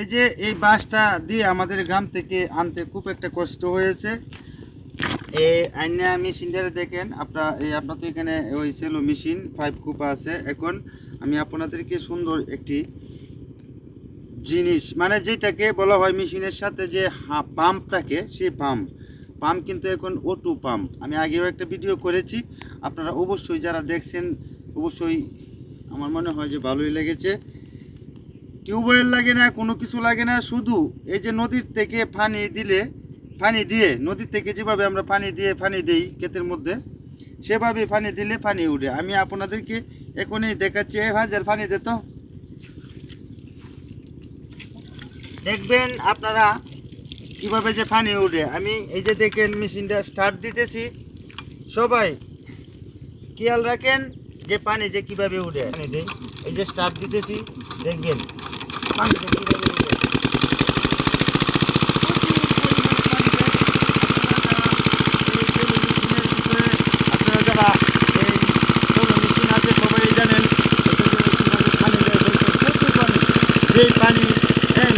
এই যে এই বাসটা দিয়ে আমাদের গ্রাম থেকে আনতে খুব একটা কষ্ট হয়েছে। এই আইনা মেশিনটা দেখেন, আপনার এই আপনার তো এখানে ওই সেলো মেশিন ফাইভ কুপা আছে। এখন আমি আপনাদেরকে সুন্দর একটি জিনিস মানে যেটাকে বলা হয় মেশিনের সাথে যে পাম্প থাকে, সেই পাম্প পাম্প কিন্তু এখন ওটু পাম্প আমি আগেও একটা ভিডিও করেছি। আপনারা অবশ্যই যারা দেখছেন, অবশ্যই আমার মনে হয় যে ভালোই লেগেছে। টিউবওয়েল লাগে না, কোনো কিছু লাগে না, শুধু এই যে নদীর থেকে পানি দিলে, পানি দিয়ে, নদীর থেকে যেভাবে আমরা পানি দিয়ে, পানি দিই ক্ষেতের মধ্যে, সেভাবে পানি দিলে পানি উঠে। আমি আপনাদেরকে এখনই দেখাচ্ছি, এ ভাজার পানি দে তো। দেখবেন আপনারা কীভাবে যে পানি উঠে। আমি এই যে দেখেন, মেশিনটা স্টার্ট দিতেছি। সবাই খেয়াল রাখেন যে পানি যে কীভাবে উঠে পানি দেই। এই যে স্টার্ট দিতেছি দেখবেন। পানি যে উঠে। পানি দেয়, হ্যাঁ